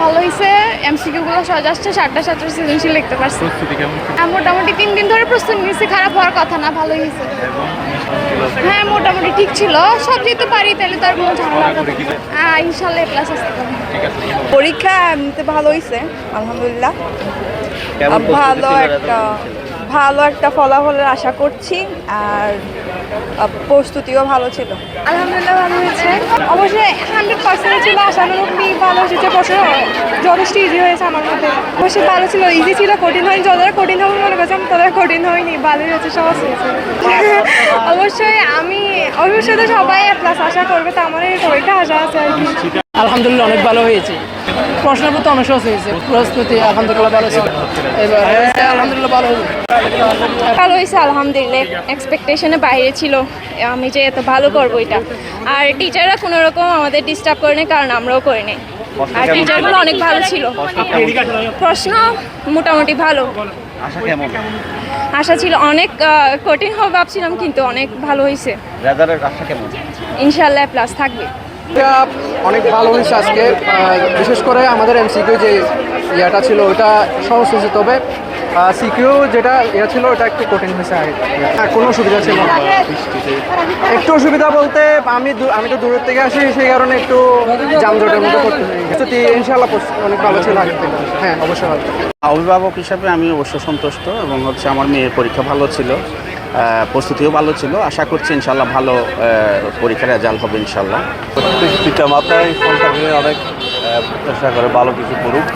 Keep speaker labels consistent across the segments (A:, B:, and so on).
A: ভালো হয়েছে এমসিকিউ গুলো সহজ আসছে সাতটা সাতটা সৃজনশীল লিখতে পারছি। মোটামুটি তিন দিন ধরে প্রস্তুতি নিয়েছি খারাপ হওয়ার কথা না ভালোই হয়েছে হ্যাঁ মোটামুটি ঠিক ছিল। সব যেহেতু পারি তাহলে তো আর কোনো ঝামেলা হ্যাঁ ইনশাল্লাহ প্লাস আসতে পারব।
B: পরীক্ষা এমনিতে ভালো হয়েছে আলহামদুলিল্লাহ। ভালো একটা ভালো একটা ফলাফলের আশা করছি আর প্রস্তুতিও ভালো ছিল।
A: আলহামদুলিল্লাহ ভালো হয়েছে। অবশ্যই হান্ড্রেড পার্সেন্ট ছিল আশানুরূপী ভালো হয়েছে। প্রশ্ন, যথেষ্ট ইজি হয়েছে আমার মধ্যে অবশ্যই ভালো ছিল ইজি ছিল, কঠিন হয়নি। যতটা কঠিন হবে মনে করছিলাম ততটা কঠিন হয়নি। ভালোই হয়েছে, সহজ হয়েছে। অবশ্যই আমি, অবশ্যই সবাই প্লাস আশা করবে, তো আমার পরীক্ষা আশা আছে আর কি।
C: আলহামদুলিল্লাহ অনেক ভালো হয়েছে। প্রশ্নপত্র অনেক সহজ হয়েছে। প্রস্তুতি আলহামদুলিল্লাহ ভালো ছিল। এবার আলহামদুলিল্লাহ ভালো হবে
A: ভালো হয়েছে আলহামদুলিল্লাহ। এক্সপেকটেশনে বাইরে ছিল। আমি যে এত ভালো করব এটা। আর টিচাররা কোনো রকম আমাদের ডিস্টার্ব করেনি কারণ আমরাও করে নেই। আর টিচারগুলো অনেক ভালো ছিল। প্রশ্ন মোটামুটি ভালো।
D: আশা
A: ছিল অনেক আহ, কঠিন হবে ভাবছিলাম কিন্তু অনেক ভালো হয়েছে।
D: রেজাল্টের আশা কেমন?
A: ইনশাল্লাহ প্লাস থাকবে।
C: এটা অনেক ভালো হয়েছে আজকে। বিশেষ করে আমাদের এমসিকিউ যে ইয়াটা ছিল, ওটা সহজ হয়েছে। তবে সিকিউ যেটা ইয়া ছিল, ওটা একটু কঠিন হয়েছে আর কোনো অসুবিধা ছিল না। একটু অসুবিধা বলতে আমি আমি তো দূরের থেকে আসি, সেই কারণে একটু যানজটের মধ্যে করতে প্রস্তুতি ইনশাল্লাহ অনেক ভালো ছিল হ্যাঁ অবশ্যই
E: অভিভাবক হিসাবে আমি অবশ্য সন্তুষ্ট এবং হচ্ছে আমার মেয়ের পরীক্ষা ভালো ছিল। প্রস্তুতিও ভালো ছিল। আশা করছি ইনশাল্লাহ ভালো পরীক্ষার রেজাল্ট হবে ইনশাল্লাহ
F: প্রত্যেক পিতা মাতাই সন্তানের অনেক প্রত্যাশা করে ভালো কিছু করুক।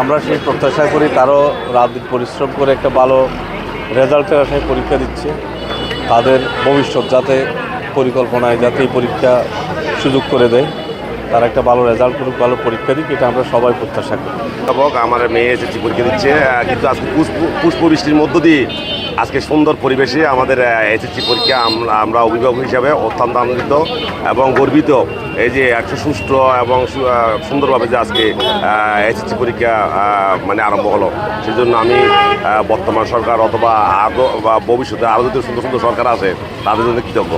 F: আমরা সেই প্রত্যাশা করি তারও রাত পরিশ্রম করে একটা ভালো রেজাল্টের আশায় পরীক্ষা দিচ্ছে। তাদের ভবিষ্যৎ যাতে পরিকল্পনায় যাতে পরীক্ষা সুযোগ করে দেয়। তারা একটা ভালো রেজাল্ট করুক ভালো পরীক্ষা দিক এটা আমরা সবাই প্রত্যাশা করি।
G: অভিভাবক আমার মেয়ে এসেছি পরীক্ষা দিচ্ছে কিন্তু আজকে পুষ্প পুষ্প বৃষ্টির মধ্য দিয়ে আজকে সুন্দর পরিবেশে আমাদের এসএসসি পরীক্ষা আমরা আমরা অভিভাবক হিসাবে অত্যন্ত আনন্দিত এবং গর্বিত। এই যে একশো সুষ্ঠু এবং সুন্দরভাবে যে আজকে এসএসসি পরীক্ষা মানে আরম্ভ হলো। সেজন্য আমি বর্তমান সরকার অথবা আরও বা ভবিষ্যতে আরও যদি সুন্দর সুন্দর সরকার আছে তাদের জন্য কৃতজ্ঞ।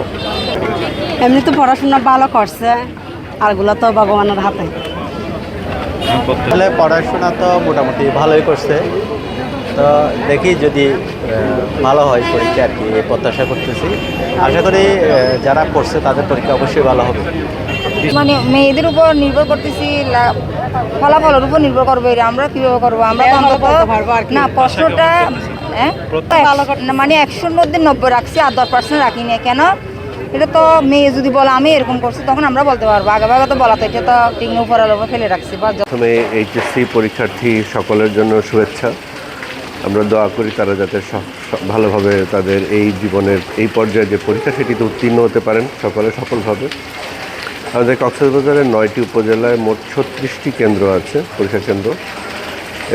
H: এমনি তো পড়াশোনা ভালো করছে। আরগুলো তো ভগবানের হাতে।
D: তাহলে পড়াশোনা তো মোটামুটি ভালোই করছে। তো দেখি যদি ভালো হয় পরীক্ষা আর কি প্রত্যাশা করতেছি। আশা করি যারা পড়ছে তাদের পরীক্ষা অবশ্যই ভালো হবে।
B: মানে মেয়েদের উপর নির্ভর করতেছি লা- ফলাফলের উপর নির্ভর করব আমরা কীভাবে করব? আমরা অন্তত না প্রশ্নটা হ্যাঁ? মানে একশোর মধ্যে নব্বই রাখছি আর দশ পার্সেন্ট রাখি না কেন? এটা তো মেয়ে যদি বলে, আমি এরকম করছি, তখন আমরা বলতে পারব। আগে ভাগে তো বলা তো, এটা তো টিকনো উপর ফেলে রাখছি, বা
I: প্রথমে এইচএসসি পরীক্ষার্থী সকলের জন্য শুভেচ্ছা। আমরা দোয়া করি তারা যাতে ভালোভাবে তাদের এই জীবনের, এই পর্যায়ে যে পরীক্ষা সেটিতে উত্তীর্ণ হতে পারেন সকলে সফলভাবে। আমাদের কক্সবাজারের নয়টি উপজেলায় মোট ছত্রিশটি কেন্দ্র আছে, পরীক্ষা কেন্দ্র।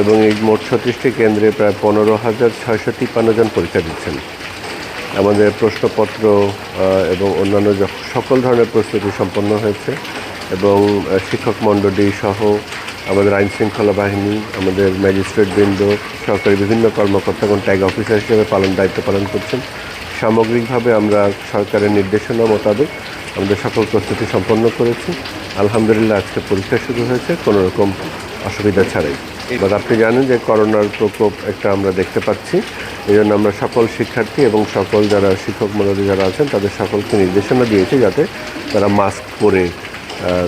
I: এবং এই মোট ছত্রিশটি কেন্দ্রে প্রায় পনেরো হাজার ছয়শো তিপ্পান্ন জন পরীক্ষা দিচ্ছেন। আমাদের প্রশ্নপত্র এবং অন্যান্য সকল ধরনের প্রস্তুতি সম্পন্ন হয়েছে, এবং শিক্ষক মণ্ডলী সহ আমাদের আইন শৃঙ্খলা বাহিনী, আমাদের ম্যাজিস্ট্রেট বৃন্দ, সরকারি বিভিন্ন কর্মকর্তাগণ ট্যাগ অফিসার হিসেবে পালন, দায়িত্ব পালন করছেন। সামগ্রিকভাবে আমরা সরকারের নির্দেশনা মোতাবেক আমাদের সকল প্রস্তুতি সম্পন্ন করেছি। আলহামদুলিল্লাহ আজকে পরীক্ষা শুরু হয়েছে, কোনো রকম অসুবিধা ছাড়াই। এবার আপনি জানেন যে করোনার প্রকোপ একটা আমরা দেখতে পাচ্ছি। এই জন্য আমরা সকল শিক্ষার্থী এবং সকল যারা শিক্ষক মন্ডলী যারা আছেন, তাদের সকলকে নির্দেশনা দিয়েছি যাতে তারা মাস্ক পরে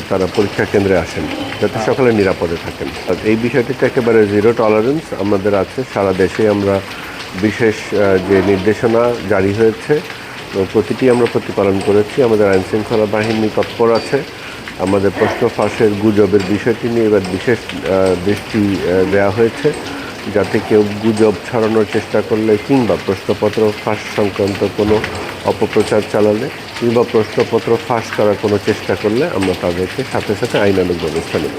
I: তারা পরীক্ষা কেন্দ্রে আসেন, যাতে সকলে নিরাপদে থাকেন। এই বিষয়টিতে একেবারে জিরো টলারেন্স আমাদের আছে। সারা দেশে আমরা বিশেষ যে নির্দেশনা জারি হয়েছে প্রতিটি আমরা প্রতিপালন করেছি। আমাদের আইন শৃঙ্খলা বাহিনী তৎপর আছে। আমাদের প্রশ্ন ফাঁসের গুজবের বিষয়টি নিয়ে এবার বিশেষ দৃষ্টি দেওয়া হয়েছে। যাতে কেউ গুজব ছড়ানোর চেষ্টা করলে কিংবা প্রশ্নপত্র ফাঁস সংক্রান্ত কোনো অপপ্রচার চালালে কিংবা প্রশ্নপত্র ফাঁস করার কোনো চেষ্টা করলে আমরা তাদেরকে সাথে সাথে আইনানুগ ব্যবস্থা নেব।